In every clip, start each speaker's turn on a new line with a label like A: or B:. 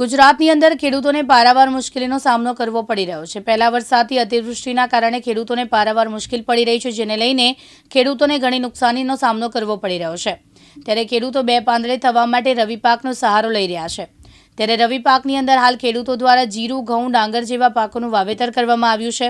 A: ગુજરાતની અંદર ખેડૂતોને પારાવાર મુશ્કેલીનો સામનો કરવો પડી રહ્યો છે. પહેલા વરસાદથી અતિવૃષ્ટિના કારણે ખેડૂતોને પારાવાર મુશ્કેલ પડી રહી છે, જેને લઈને ખેડૂતોને ઘણી નુકસાનીનો સામનો કરવો પડી રહ્યો છે. ત્યારે ખેડૂતો બે પાંદડે થવા માટે રવિ પાકનો સહારો લઈ રહ્યા છે. ત્યારે રવિ પાકની અંદર હાલ ખેડૂતો દ્વારા જીરું, ઘઉં, ડાંગર જેવા પાકોનું વાવેતર કરવામાં આવ્યું છે.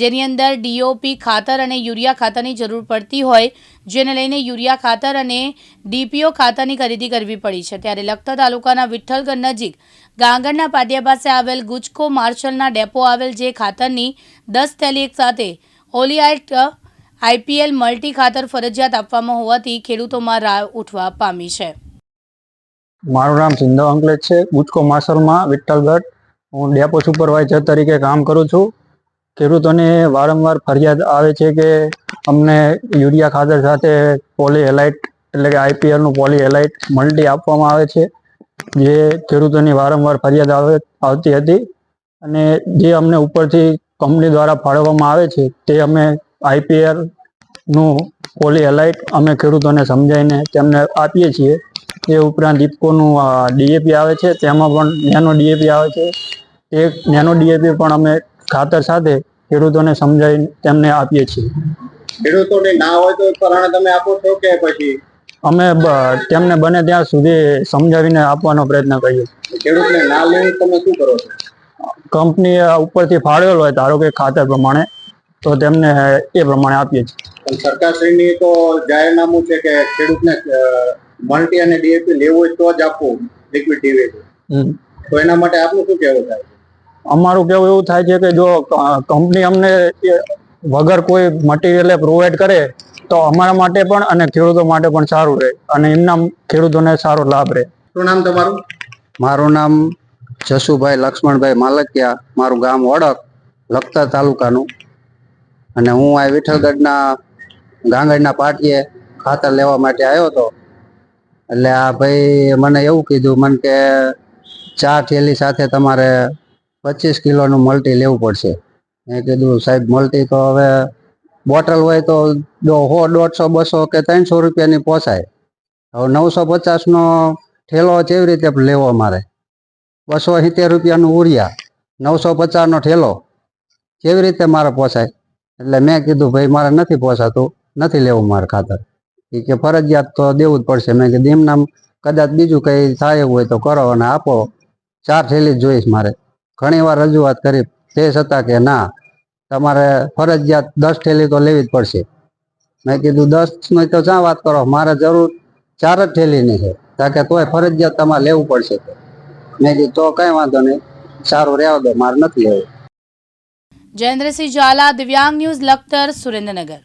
A: જેની અંદર ડીઓપી ખાતર અને યુરિયા ખાતરની જરૂર પડતી હોય, જેને લઈને યુરિયા ખાતર અને ડીપીઓ ખાતરની ખરીદી કરવી પડી છે. ત્યારે લખતર તાલુકાના વિઠ્ઠલગઢ નજીક ગાંગણના પાટિયા પાસે આવેલ ગુજકો માર્શલના ડેપો આવેલ જે ખાતરની દસ થેલી એક સાથે ઓલિયાઇટ આઈપીએલ મલ્ટી ખાતર ફરજિયાત આપવામાં હોવાથી ખેડૂતોમાં રાહ ઉઠવા પામી છે.
B: મારું નામ સિંધો અંકલેજ છે. ગુજકો માસલમાં વિઠ્ઠલગઢ. હું ડેપો સુપરવાઇઝર તરીકે કામ કરું છું. ખેડૂતોને વારંવાર ફરિયાદ આવે છે કે અમને યુરિયા ખાતર સાથે પોલી એલાઇટ એટલે કે આઈપીએલનું પોલી એલાઇટ મલ્ટી આપવામાં આવે છે, જે ખેડૂતોની વારંવાર ફરિયાદ આવે, આવતી હતી. અને જે અમને ઉપરથી કંપની દ્વારા ફાળવવામાં આવે છે, તે અમે આઈપીએલનું પોલી એલાઇટ અમે ખેડૂતોને સમજાવીને તેમને આપીએ છીએ. એ ઉપરાંત ઇફકોનું ડીએપી આવે છે, તેમાં પણ નેનો ડીએપી આવે છે. એક નેનો ડીએપી પણ અમે ખાતર સાથે ખેડૂતોને સમજાવી તેમને આપીએ છીએ.
C: ખેડૂતોને ના હોય તો પરાણે તમે આપો છો કે પછી?
B: અમે તેમને બને ત્યાં સુધી સમજાવીને આપવાનો પ્રયત્ન કરીએ.
C: ખેડૂતને ના લેવું તમે શું કરો છો?
B: કંપની ઉપરથી ફાળવેલ હોય ધારો કે ખાતર પ્રમાણે તો તેમને એ પ્રમાણે આપીએ છીએ.
C: સરકારશ્રીની તો જાહેરનામું છે કે ખેડૂતને મલ્ટી અને ડીએપી લેવું હોય તો જ આપવું લિક્વિડ ડીએપી. તો એના માટે આપનું શું કહેવું થાય?
B: અમારું કેવું એવું થાય છે કે જો કંપની અમને વગર કોઈ મટીરિયલ પ્રોવાઈડ કરે તો અમારા માટે પણ અને ખેડૂતો માટે પણ સારું રહે અને એમના ખેડૂતોને સારો લાભ રહે.
C: શું નામ તમારું?
D: મારું નામ જસુભાઈ લક્ષ્મણભાઈ માલકિયા. મારું ગામ ઓળખ લખતર તાલુકાનું. અને હું આ વિઠ્ઠલગઢના ગાંગડના પાટીએ ખાતર લેવા માટે આવ્યો હતો. એટલે આ ભાઈ મને એવું કીધું મને કે ચા થેલી સાથે તમારે પચીસ કિલોનું મલ્ટી લેવું પડશે. મેં કીધું, સાહેબ મલ્ટી તો હવે બોટલ હોય તો હો, દોઢસો, બસો કે ત્રણસો રૂપિયાની પોસાય. હવે નવસો પચાસનો ઠેલો કેવી રીતે લેવો મારે બસો સિત્તેર રૂપિયાનું ઉરિયા, નવસો પચાસનો ઠેલો કેવી રીતે મારે પોસાય? એટલે મેં કીધું, ભાઈ, મારે નથી પોસાતું, નથી લેવું મારે ખાતર. એ કે ફરજિયાત તો દેવું જ પડશે. મેં કીધું એમ નામ કદાચ બીજું કંઈ થાય એવું હોય તો કરો અને આપો. ચાર થેલી જ જોઈશ મારે. ઘણી વાર રજૂઆત કરી તે છતાં કે ના, તમારે ફરજિયાત દસ થેલી તો લેવી જ પડશે. મેં કીધું, દસની તો ક્યાં વાત કરો? મારે જરૂર ચાર જ થેલીની છે. કારણ કે તોય ફરજિયાત તમારે લેવું પડશે મેં કીધું, તો કઈ વાંધો નહીં. સારું રહેવા દો, મારે નથી લેવું.
A: જયેન્દ્રસિંહ ઝાલા, દિવ્યાંગ ન્યૂઝ, લખતર, સુરેન્દ્રનગર.